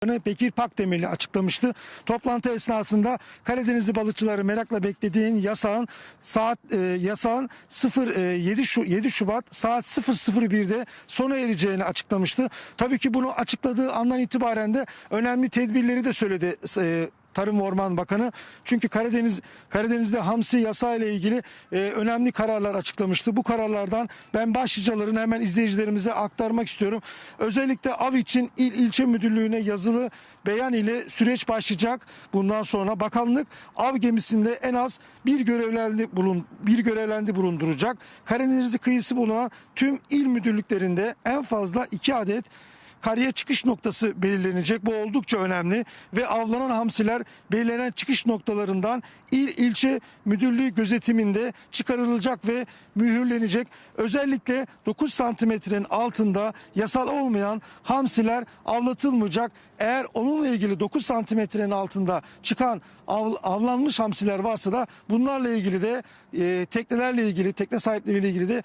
Bekir Pakdemirli açıklamıştı. Toplantı esnasında Karadenizli balıkçıları merakla beklediğin yasağın saat e, yasağın 0 e, 7 şu 7 Şubat saat 00.01'de sona ereceğini açıklamıştı. Tabii ki bunu açıkladığı andan itibaren de önemli tedbirleri de söyledi. e, Tarım ve Orman Bakanı. Çünkü Karadeniz Karadeniz'de hamsi yasağı ile ilgili e, önemli kararlar açıklamıştı. Bu kararlardan ben başlıcalarını hemen izleyicilerimize aktarmak istiyorum. Özellikle av için il ilçe müdürlüğüne yazılı beyan ile süreç başlayacak. Bundan sonra bakanlık av gemisinde en az bir görevlendi bulun bir görevlendi bulunduracak. Karadeniz kıyısı bulunan tüm il müdürlüklerinde en fazla iki adet karaya çıkış noktası belirlenecek. Bu oldukça önemli ve avlanan hamsiler belirlenen çıkış noktalarından il ilçe müdürlüğü gözetiminde çıkarılacak ve mühürlenecek. Özellikle 9 santimetrenin altında yasal olmayan hamsiler avlatılmayacak. Eğer onunla ilgili 9 santimetrenin altında çıkan av- avlanmış hamsiler varsa da bunlarla ilgili de e, teknelerle ilgili, tekne sahipleriyle ilgili de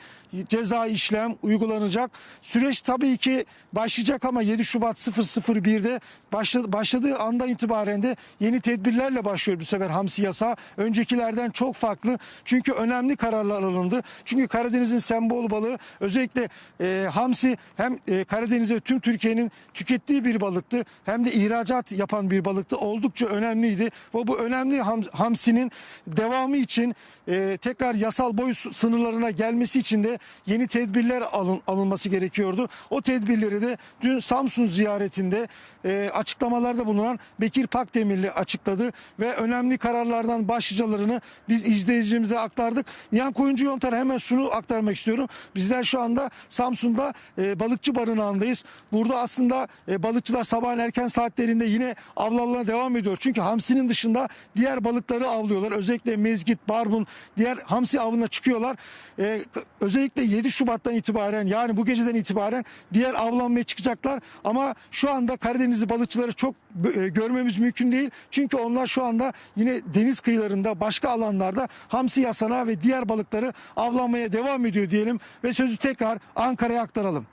ceza işlem uygulanacak. Süreç tabii ki başlayacak ama 7 Şubat 001'de başladı, başladığı anda itibaren de yeni tedbirlerle başlıyor bu sefer hamsi yasağı. Öncekilerden çok farklı. Çünkü önemli kararlar alındı. Çünkü Karadeniz'in sembol balığı özellikle e, hamsi hem e, Karadeniz'e tüm Türkiye'nin tükettiği bir balıktı hem de ihracat yapan bir balıktı. Oldukça önemliydi. Ve bu önemli ham- hamsinin devamı için e, tekrar yasal boy sınırlarına gelmesi için de yeni tedbirler alın, alınması gerekiyordu. O tedbirleri de dün Samsun ziyaretinde e, açıklamalarda bulunan Bekir Pakdemirli açıkladı ve önemli kararlardan başlıcalarını biz izleyicilerimize aktardık. Nihan Koyuncu Yontar'a hemen şunu aktarmak istiyorum. Bizler şu anda Samsun'da e, balıkçı barınağındayız. Burada aslında e, balıkçılar sabahın erken saatlerinde yine avlarına devam ediyor. Çünkü hamsinin dışında diğer balıkları avlıyorlar. Özellikle mezgit, barbun, diğer hamsi avına çıkıyorlar. E, özellikle 7 Şubat'tan itibaren yani bu geceden itibaren diğer avlanmaya çıkacaklar. Ama şu anda Karadenizli balıkçıları çok e, görmemiz mümkün değil. Çünkü onlar şu anda yine deniz kıyılarında başka alanlarda hamsi yasana ve diğer balıkları avlanmaya devam ediyor diyelim ve sözü tekrar Ankara'ya aktaralım.